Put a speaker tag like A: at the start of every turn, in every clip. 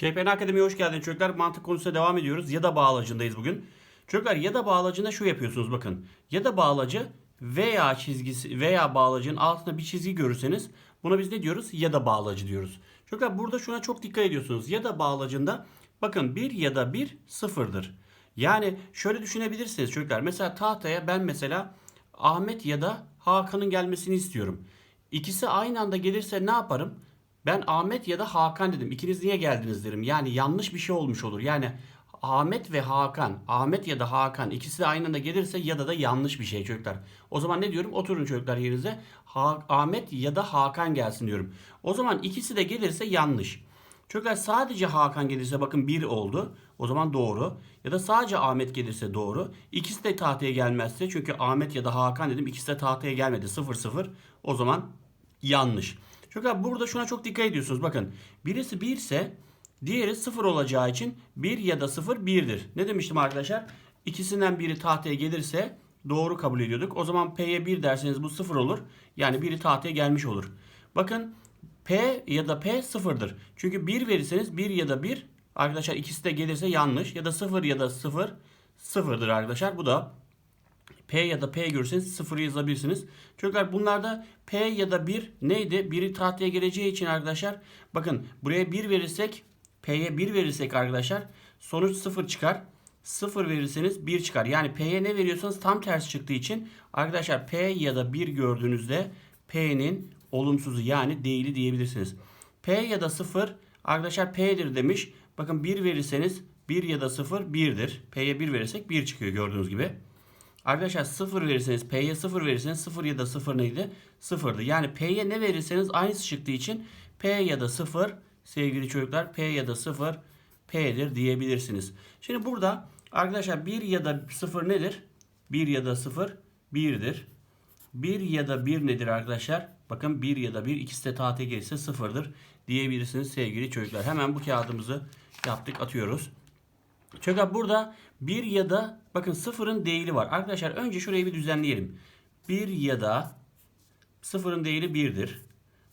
A: ÇPN Akademi'ye hoş geldiniz çocuklar. Mantık konusuna devam ediyoruz. Ya da bağlacındayız bugün. Çocuklar ya da bağlacında şu yapıyorsunuz bakın. Ya da bağlacı veya çizgisi veya bağlacın altında bir çizgi görürseniz buna biz ne diyoruz? Ya da bağlacı diyoruz. Çocuklar burada şuna çok dikkat ediyorsunuz. Ya da bağlacında bakın 1 ya da 1 sıfırdır. Yani şöyle düşünebilirsiniz çocuklar. Mesela tahtaya ben mesela Ahmet ya da Hakan'ın gelmesini istiyorum. İkisi aynı anda gelirse ne yaparım? Ben Ahmet ya da Hakan dedim. İkiniz niye geldiniz derim. Yani yanlış bir şey olmuş olur. Yani Ahmet ve Hakan, Ahmet ya da Hakan ikisi de aynı anda gelirse ya da da yanlış bir şey çocuklar. O zaman ne diyorum? Oturun çocuklar yerinize. Ha- Ahmet ya da Hakan gelsin diyorum. O zaman ikisi de gelirse yanlış. Çocuklar sadece Hakan gelirse bakın 1 oldu. O zaman doğru. Ya da sadece Ahmet gelirse doğru. İkisi de tahtaya gelmezse çünkü Ahmet ya da Hakan dedim ikisi de tahtaya gelmedi 0 0. O zaman yanlış. Çocuklar burada şuna çok dikkat ediyorsunuz. Bakın birisi 1 ise diğeri 0 olacağı için 1 ya da 0 1'dir. Ne demiştim arkadaşlar? İkisinden biri tahtaya gelirse doğru kabul ediyorduk. O zaman P'ye 1 derseniz bu 0 olur. Yani biri tahtaya gelmiş olur. Bakın P ya da P sıfırdır. Çünkü 1 verirseniz 1 ya da 1 arkadaşlar ikisi de gelirse yanlış ya da 0 ya da 0 sıfırdır arkadaşlar. Bu da P ya da P görürseniz 0 yazabilirsiniz. Çocuklar bunlarda P ya da 1 neydi? Biri tahtaya geleceği için arkadaşlar bakın buraya 1 verirsek P'ye 1 verirsek arkadaşlar sonuç 0 çıkar. 0 verirseniz 1 çıkar. Yani P'ye ne veriyorsanız tam tersi çıktığı için arkadaşlar P ya da 1 gördüğünüzde P'nin olumsuzu yani değili diyebilirsiniz. P ya da 0 arkadaşlar P'dir demiş. Bakın 1 verirseniz 1 ya da 0 1'dir. P'ye 1 verirsek 1 çıkıyor gördüğünüz gibi. Arkadaşlar 0 verirseniz P'ye 0 verirseniz 0 ya da 0 neydi? 0'dı. Yani P'ye ne verirseniz aynısı çıktığı için P ya da 0 sevgili çocuklar P ya da 0 P'dir diyebilirsiniz. Şimdi burada arkadaşlar 1 ya da 0 nedir? 1 ya da 0 1'dir. 1 ya da 1 nedir arkadaşlar? Bakın 1 ya da 1 ikisi de tahtaya gelirse 0'dır diyebilirsiniz sevgili çocuklar. Hemen bu kağıdımızı yaptık atıyoruz. Çocuklar burada 1 ya da bakın sıfırın değili var. Arkadaşlar önce şurayı bir düzenleyelim. 1 ya da sıfırın değili 1'dir.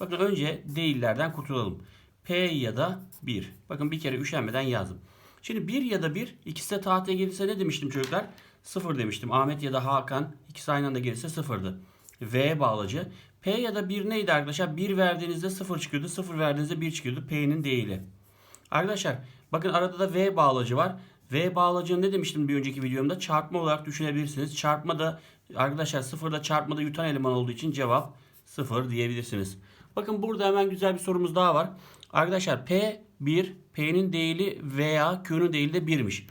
A: Bakın önce değillerden kurtulalım. P ya da 1. Bakın bir kere üşenmeden yazdım. Şimdi 1 ya da 1 ikisi de tahtaya gelirse ne demiştim çocuklar? 0 demiştim. Ahmet ya da Hakan ikisi aynı anda gelirse 0'dı. V bağlacı. P ya da 1 neydi arkadaşlar? 1 verdiğinizde 0 çıkıyordu. 0 verdiğinizde 1 çıkıyordu. P'nin değili. Arkadaşlar bakın arada da V bağlacı var. V bağlacını ne demiştim bir önceki videomda? Çarpma olarak düşünebilirsiniz. Çarpma da arkadaşlar sıfırda çarpmada yutan eleman olduğu için cevap sıfır diyebilirsiniz. Bakın burada hemen güzel bir sorumuz daha var. Arkadaşlar P 1, P'nin değili veya Q'nun değili de 1'miş.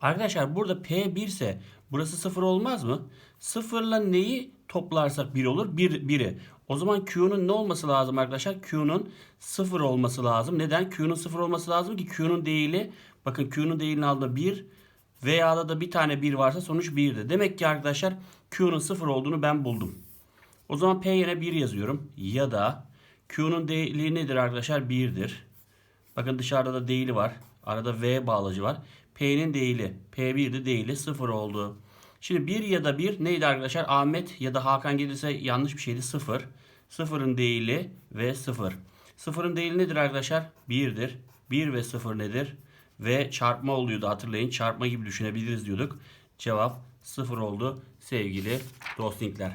A: Arkadaşlar burada P 1 ise burası 0 olmaz mı? 0 ile neyi toplarsak 1 olur? 1 1'i. O zaman Q'nun ne olması lazım arkadaşlar? Q'nun 0 olması lazım. Neden? Q'nun 0 olması lazım ki Q'nun değili bakın Q'nun değilinin altında 1 veya da, bir tane 1 varsa sonuç 1'dir. Demek ki arkadaşlar Q'nun 0 olduğunu ben buldum. O zaman P yerine 1 yazıyorum. Ya da Q'nun değili nedir arkadaşlar? 1'dir. Bakın dışarıda da değili var. Arada V bağlacı var. P'nin değili. P1'di değili 0 oldu. Şimdi 1 ya da 1 neydi arkadaşlar? Ahmet ya da Hakan gelirse yanlış bir şeydi 0. 0'ın değili ve 0. 0'ın değili nedir arkadaşlar? 1'dir. 1 ve 0 nedir? Ve çarpma oluyordu hatırlayın. Çarpma gibi düşünebiliriz diyorduk. Cevap 0 oldu sevgili dostingler.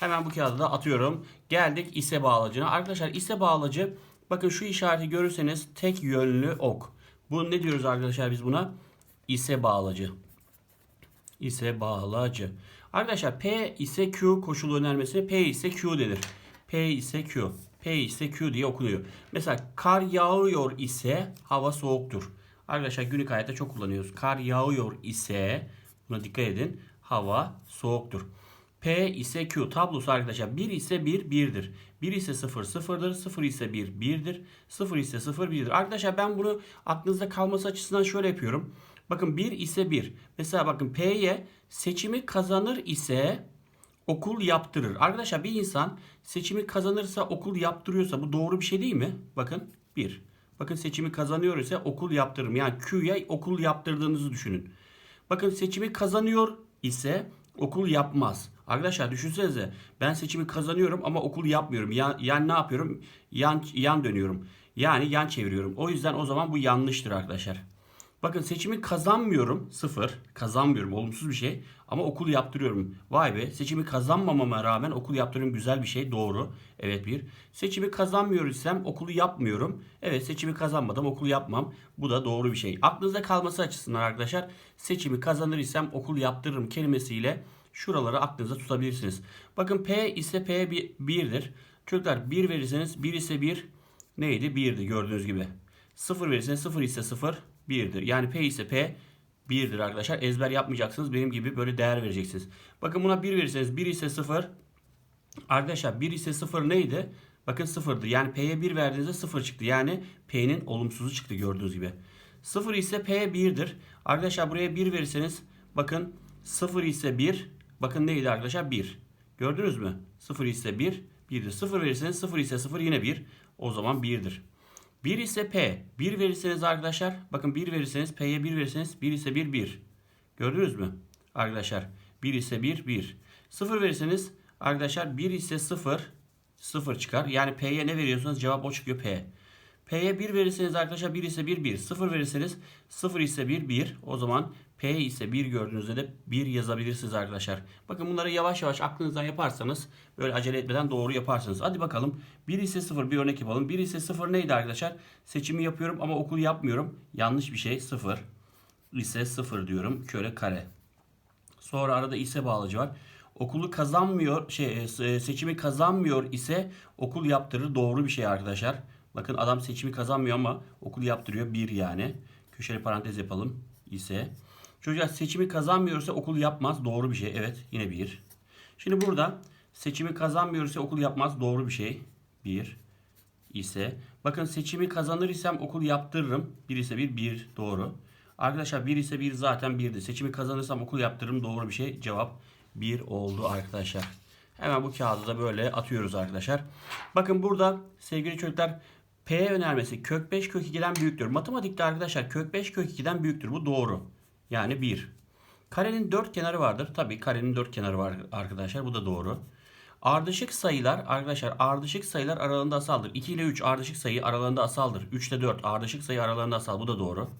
A: Hemen bu kağıdı da atıyorum. Geldik ise bağlacına. Arkadaşlar ise bağlacı bakın şu işareti görürseniz tek yönlü ok. Bu ne diyoruz arkadaşlar biz buna? İse bağlacı. İse bağlacı. Arkadaşlar P ise Q koşulu önermesine P ise Q denir. P ise Q. P ise Q diye okunuyor. Mesela kar yağıyor ise hava soğuktur. Arkadaşlar günlük hayatta çok kullanıyoruz. Kar yağıyor ise buna dikkat edin. Hava soğuktur. P ise Q tablosu arkadaşlar 1 ise 1 1'dir. 1 ise 0 0'dır. 0 ise 1 1'dir. 0 ise 0 1'dir. Arkadaşlar ben bunu aklınızda kalması açısından şöyle yapıyorum. Bakın 1 ise 1. Mesela bakın P'ye seçimi kazanır ise okul yaptırır. Arkadaşlar bir insan seçimi kazanırsa okul yaptırıyorsa bu doğru bir şey değil mi? Bakın 1. Bakın seçimi kazanıyor ise okul yaptırırım. Yani Q'ya okul yaptırdığınızı düşünün. Bakın seçimi kazanıyor ise okul yapmaz. Arkadaşlar düşünsenize ben seçimi kazanıyorum ama okul yapmıyorum. Yan, yani ne yapıyorum? Yan, yan dönüyorum. Yani yan çeviriyorum. O yüzden o zaman bu yanlıştır arkadaşlar. Bakın seçimi kazanmıyorum. Sıfır. Kazanmıyorum. Olumsuz bir şey. Ama okul yaptırıyorum. Vay be. Seçimi kazanmamama rağmen okul yaptırıyorum. Güzel bir şey. Doğru. Evet bir. Seçimi kazanmıyor isem okulu yapmıyorum. Evet seçimi kazanmadım. Okulu yapmam. Bu da doğru bir şey. Aklınızda kalması açısından arkadaşlar seçimi kazanır isem okul yaptırırım kelimesiyle şuraları aklınıza tutabilirsiniz. Bakın P ise P 1'dir. Çocuklar 1 verirseniz 1 ise 1 neydi? 1'di gördüğünüz gibi. 0 verirseniz 0 ise 0 1'dir. Yani P ise P 1'dir arkadaşlar. Ezber yapmayacaksınız. Benim gibi böyle değer vereceksiniz. Bakın buna 1 verirseniz 1 ise 0. Arkadaşlar 1 ise 0 neydi? Bakın 0'dı. Yani P'ye 1 verdiğinizde 0 çıktı. Yani P'nin olumsuzu çıktı gördüğünüz gibi. 0 ise P 1'dir. Arkadaşlar buraya 1 verirseniz bakın 0 ise 1. Bakın neydi arkadaşlar? 1. Gördünüz mü? 0 ise 1. 1'dir. 0 verirseniz 0 ise 0 yine 1. O zaman 1'dir. 1 ise P. 1 verirseniz arkadaşlar bakın 1 verirseniz P'ye 1 verirseniz 1 ise 1 1. Gördünüz mü? Arkadaşlar 1 ise 1 1. 0 verirseniz arkadaşlar 1 ise 0 0 çıkar. Yani P'ye ne veriyorsanız cevap o çıkıyor P. P'ye 1 verirseniz arkadaşlar 1 ise 1 1. 0 verirseniz 0 ise 1 1. O zaman P ise 1 gördüğünüzde de 1 yazabilirsiniz arkadaşlar. Bakın bunları yavaş yavaş aklınızdan yaparsanız böyle acele etmeden doğru yaparsınız. Hadi bakalım 1 ise 0 bir örnek yapalım. 1 ise 0 neydi arkadaşlar? Seçimi yapıyorum ama okul yapmıyorum. Yanlış bir şey 0 ise 0 diyorum. Köre kare. Sonra arada ise bağlacı var. Okulu kazanmıyor, şey e, seçimi kazanmıyor ise okul yaptırır. Doğru bir şey arkadaşlar. Bakın adam seçimi kazanmıyor ama okul yaptırıyor. Bir yani. Köşeli parantez yapalım. ise. Çocuklar seçimi kazanmıyorsa okul yapmaz. Doğru bir şey. Evet yine bir. Şimdi burada seçimi kazanmıyorsa okul yapmaz. Doğru bir şey. Bir ise. Bakın seçimi kazanır isem okul yaptırırım. Bir ise bir. Bir. Doğru. Arkadaşlar bir ise bir zaten birdi. Seçimi kazanırsam okul yaptırırım. Doğru bir şey. Cevap bir oldu arkadaşlar. Hemen bu kağıdı da böyle atıyoruz arkadaşlar. Bakın burada sevgili çocuklar P önermesi kök 5 kök 2'den büyüktür. Matematikte arkadaşlar kök 5 kök 2'den büyüktür. Bu doğru. Yani 1. Karenin 4 kenarı vardır. Tabii karenin 4 kenarı var arkadaşlar. Bu da doğru. Ardışık sayılar arkadaşlar ardışık sayılar aralığında asaldır. 2 ile 3 ardışık sayı aralarında asaldır. 3 ile 4 ardışık sayı aralarında asal. Bu da doğru.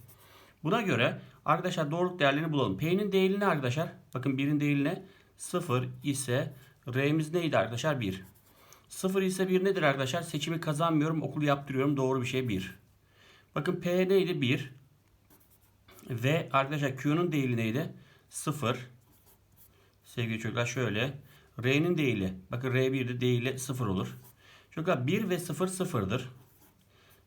A: Buna göre arkadaşlar doğruluk değerlerini bulalım. P'nin değeri ne arkadaşlar? Bakın 1'in değeri ne? 0 ise R'miz neydi arkadaşlar? 1. 0 ise 1 nedir arkadaşlar? Seçimi kazanmıyorum, okulu yaptırıyorum. Doğru bir şey 1. Bakın P neydi? 1. Ve arkadaşlar Q'nun değeri neydi? 0. Sevgili çocuklar şöyle. R'nin değeri. Bakın R1'de değeri 0 olur. Çocuklar 1 ve 0 sıfırdır.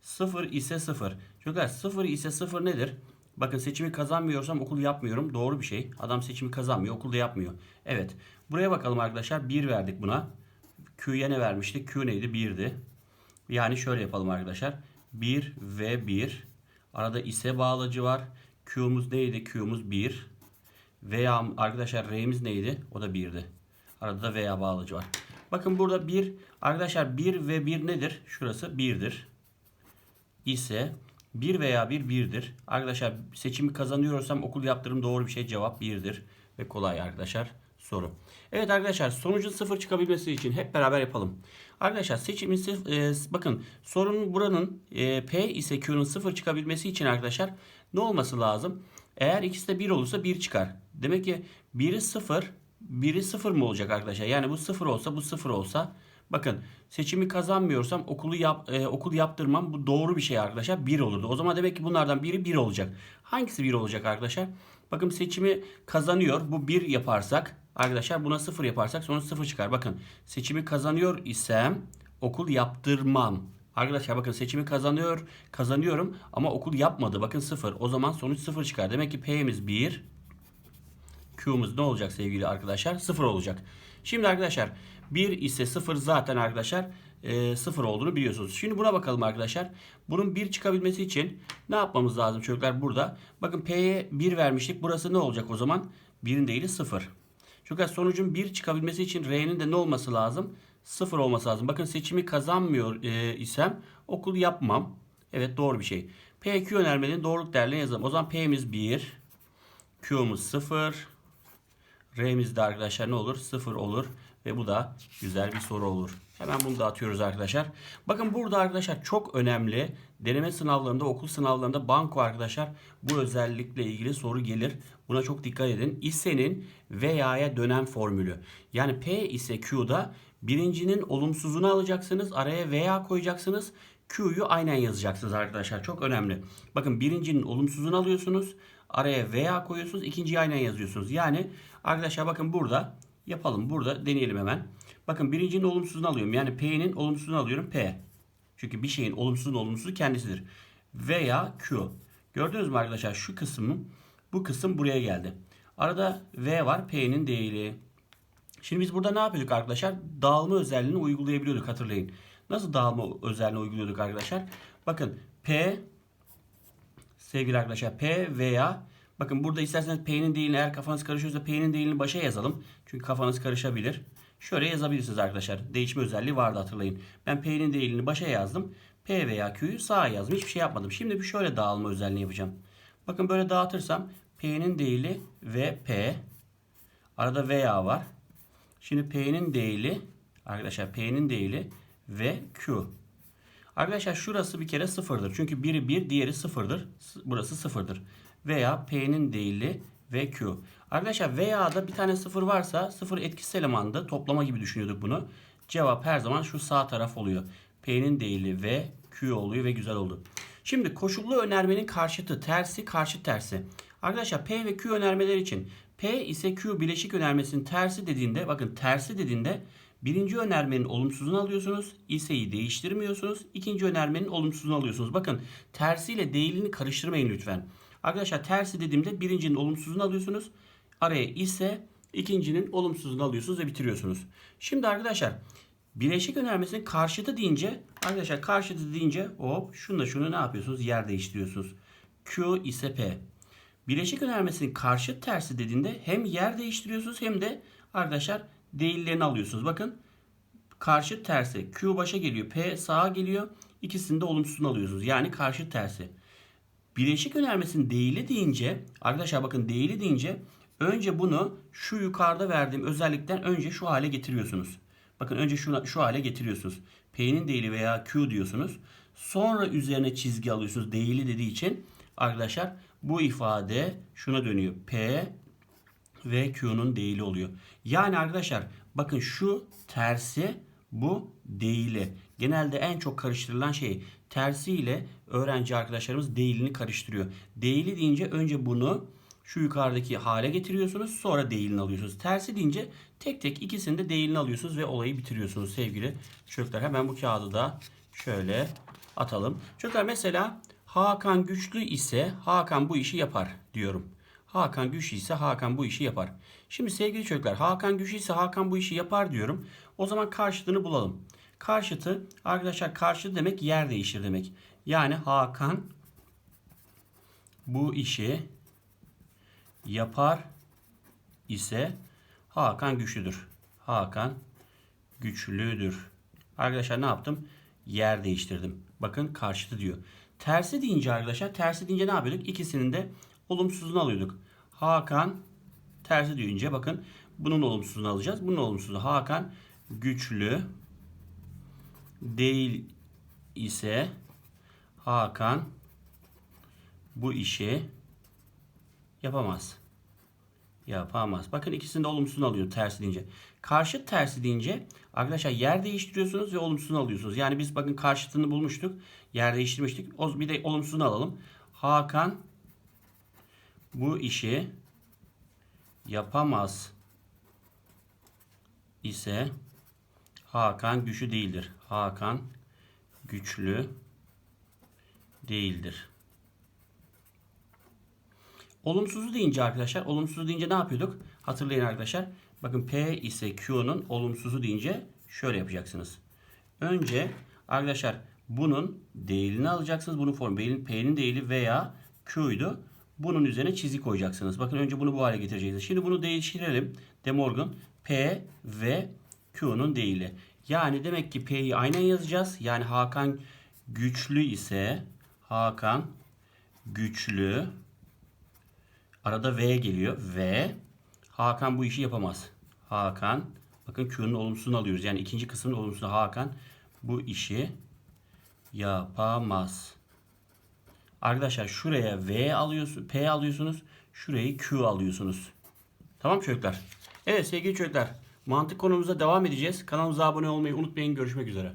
A: 0 ise 0. Çocuklar 0 ise 0 nedir? Bakın seçimi kazanmıyorsam okul yapmıyorum. Doğru bir şey. Adam seçimi kazanmıyor. Okulda yapmıyor. Evet. Buraya bakalım arkadaşlar. 1 verdik buna. Q'ya ne vermiştik? Q neydi? 1'di. Yani şöyle yapalım arkadaşlar. 1 ve 1. Arada ise bağlacı var. Q'muz neydi? Q'muz 1. Veya arkadaşlar R'miz neydi? O da 1'di. Arada da veya bağlacı var. Bakın burada 1. Arkadaşlar 1 ve 1 nedir? Şurası 1'dir. İse 1 veya 1 1'dir. Arkadaşlar seçimi kazanıyorsam okul yaptırım doğru bir şey. Cevap 1'dir. Ve kolay arkadaşlar soru. Evet arkadaşlar sonucun sıfır çıkabilmesi için hep beraber yapalım. Arkadaşlar seçimin e, bakın sorunun buranın e, P ise Q'nun sıfır çıkabilmesi için arkadaşlar ne olması lazım? Eğer ikisi de 1 olursa 1 çıkar. Demek ki 1'i 0, 1'i 0 mı olacak arkadaşlar? Yani bu 0 olsa bu 0 olsa bakın seçimi kazanmıyorsam okulu yap, e, okul yaptırmam bu doğru bir şey arkadaşlar 1 olurdu. O zaman demek ki bunlardan biri 1 olacak. Hangisi 1 olacak arkadaşlar? Bakın seçimi kazanıyor. Bu 1 yaparsak arkadaşlar buna 0 yaparsak sonuç 0 çıkar. Bakın seçimi kazanıyor isem okul yaptırmam. Arkadaşlar bakın seçimi kazanıyor, kazanıyorum ama okul yapmadı. Bakın 0. O zaman sonuç 0 çıkar. Demek ki P'miz 1. Q'muz ne olacak sevgili arkadaşlar? 0 olacak. Şimdi arkadaşlar 1 ise 0 zaten arkadaşlar e, 0 olduğunu biliyorsunuz. Şimdi buna bakalım arkadaşlar. Bunun 1 çıkabilmesi için ne yapmamız lazım çocuklar burada? Bakın P'ye 1 vermiştik. Burası ne olacak o zaman? 1'in değeri 0. Çocuklar sonucun 1 çıkabilmesi için R'nin de ne olması lazım? 0 olması lazım. Bakın seçimi kazanmıyor e, isem okul yapmam. Evet doğru bir şey. PQ önermenin doğruluk değerlerini yazalım. O zaman P'miz 1. Q'muz 0. R'miz de arkadaşlar ne olur? 0 olur. Ve bu da güzel bir soru olur. Hemen bunu da atıyoruz arkadaşlar. Bakın burada arkadaşlar çok önemli. Deneme sınavlarında, okul sınavlarında banko arkadaşlar bu özellikle ilgili soru gelir. Buna çok dikkat edin. İse'nin veya'ya dönen formülü. Yani P ise Q'da birincinin olumsuzunu alacaksınız. Araya veya koyacaksınız. Q'yu aynen yazacaksınız arkadaşlar. Çok önemli. Bakın birincinin olumsuzunu alıyorsunuz. Araya veya koyuyorsunuz. ikinciyi aynen yazıyorsunuz. Yani arkadaşlar bakın burada yapalım. Burada deneyelim hemen. Bakın birincinin olumsuzunu alıyorum. Yani P'nin olumsuzunu alıyorum. P. Çünkü bir şeyin olumsuzun olumsuzu kendisidir. Veya Q. Gördünüz mü arkadaşlar? Şu kısmın bu kısım buraya geldi. Arada V var. P'nin değili. Şimdi biz burada ne yapıyorduk arkadaşlar? Dağılma özelliğini uygulayabiliyorduk hatırlayın. Nasıl dağılma özelliğini uyguluyorduk arkadaşlar? Bakın P sevgili arkadaşlar P veya bakın burada isterseniz P'nin değilini eğer kafanız karışıyorsa P'nin değilini başa yazalım. Çünkü kafanız karışabilir. Şöyle yazabilirsiniz arkadaşlar. Değişme özelliği vardı hatırlayın. Ben P'nin değilini başa yazdım. P veya Q'yu sağa yazdım. Hiçbir şey yapmadım. Şimdi bir şöyle dağılma özelliğini yapacağım. Bakın böyle dağıtırsam P'nin değili ve P. Arada veya var. Şimdi P'nin değili arkadaşlar P'nin değili ve Q. Arkadaşlar şurası bir kere sıfırdır. Çünkü biri 1 diğeri sıfırdır. Burası sıfırdır. Veya P'nin değili ve Q. Arkadaşlar veya da bir tane sıfır varsa sıfır etkisiz elemandı. Toplama gibi düşünüyorduk bunu. Cevap her zaman şu sağ taraf oluyor. P'nin değili ve Q oluyor ve güzel oldu. Şimdi koşullu önermenin karşıtı tersi karşı tersi. Arkadaşlar P ve Q önermeler için P ise Q bileşik önermesinin tersi dediğinde bakın tersi dediğinde birinci önermenin olumsuzunu alıyorsunuz. İse'yi değiştirmiyorsunuz. İkinci önermenin olumsuzunu alıyorsunuz. Bakın tersiyle değilini karıştırmayın lütfen. Arkadaşlar tersi dediğimde birincinin olumsuzunu alıyorsunuz. Araya ise ikincinin olumsuzunu alıyorsunuz ve bitiriyorsunuz. Şimdi arkadaşlar bileşik önermesinin karşıtı deyince arkadaşlar karşıtı deyince hop şunu şunu ne yapıyorsunuz? Yer değiştiriyorsunuz. Q ise P. Bileşik önermesinin karşıt tersi dediğinde hem yer değiştiriyorsunuz hem de arkadaşlar değillerini alıyorsunuz. Bakın karşıt tersi Q başa geliyor. P sağa geliyor. İkisini de olumsuzunu alıyorsunuz. Yani karşıt tersi. Bileşik önermesinin değili deyince arkadaşlar bakın değili deyince önce bunu şu yukarıda verdiğim özellikten önce şu hale getiriyorsunuz. Bakın önce şu, şu hale getiriyorsunuz. P'nin değili veya Q diyorsunuz. Sonra üzerine çizgi alıyorsunuz değili dediği için arkadaşlar bu ifade şuna dönüyor. P ve Q'nun değili oluyor. Yani arkadaşlar bakın şu tersi bu değili. Genelde en çok karıştırılan şey tersiyle öğrenci arkadaşlarımız değilini karıştırıyor. Değili deyince önce bunu şu yukarıdaki hale getiriyorsunuz sonra değilini alıyorsunuz. Tersi deyince tek tek ikisini de değilini alıyorsunuz ve olayı bitiriyorsunuz sevgili çocuklar. Hemen bu kağıdı da şöyle atalım. Çocuklar mesela Hakan güçlü ise Hakan bu işi yapar diyorum. Hakan güçlü ise Hakan bu işi yapar. Şimdi sevgili çocuklar Hakan güçlü ise Hakan bu işi yapar diyorum. O zaman karşıtını bulalım. Karşıtı arkadaşlar karşıtı demek yer değiştir demek. Yani Hakan bu işi yapar ise Hakan güçlüdür. Hakan güçlüdür. Arkadaşlar ne yaptım? Yer değiştirdim. Bakın karşıtı diyor. Tersi deyince arkadaşlar tersi deyince ne yapıyorduk? İkisinin de olumsuzunu alıyorduk. Hakan tersi deyince bakın bunun olumsuzunu alacağız. Bunun olumsuzu Hakan güçlü değil ise Hakan bu işi yapamaz. Yapamaz. Bakın ikisini de olumsuzunu alıyor tersi deyince. Karşıt tersi deyince arkadaşlar yer değiştiriyorsunuz ve olumsuzunu alıyorsunuz. Yani biz bakın karşıtını bulmuştuk. Yer değiştirmiştik. O bir de olumsuzunu alalım. Hakan bu işi yapamaz ise Hakan güçlü değildir. Hakan güçlü değildir. Olumsuzu deyince arkadaşlar, olumsuzu deyince ne yapıyorduk? Hatırlayın arkadaşlar. Bakın P ise Q'nun olumsuzu deyince şöyle yapacaksınız. Önce arkadaşlar bunun değilini alacaksınız. Bunun formu P'nin değili veya Q'ydu. Bunun üzerine çizik koyacaksınız. Bakın önce bunu bu hale getireceğiz. Şimdi bunu değiştirelim. De Morgan P ve Q'nun değili. Yani demek ki P'yi aynen yazacağız. Yani Hakan güçlü ise Hakan güçlü arada V geliyor. V Hakan bu işi yapamaz. Hakan bakın Q'nun olumsuzunu alıyoruz. Yani ikinci kısmın olumsuzunu Hakan bu işi yapamaz. Arkadaşlar şuraya V alıyorsunuz, P alıyorsunuz. Şurayı Q alıyorsunuz. Tamam çocuklar. Evet sevgili çocuklar. Mantık konumuza devam edeceğiz. Kanalımıza abone olmayı unutmayın. Görüşmek üzere.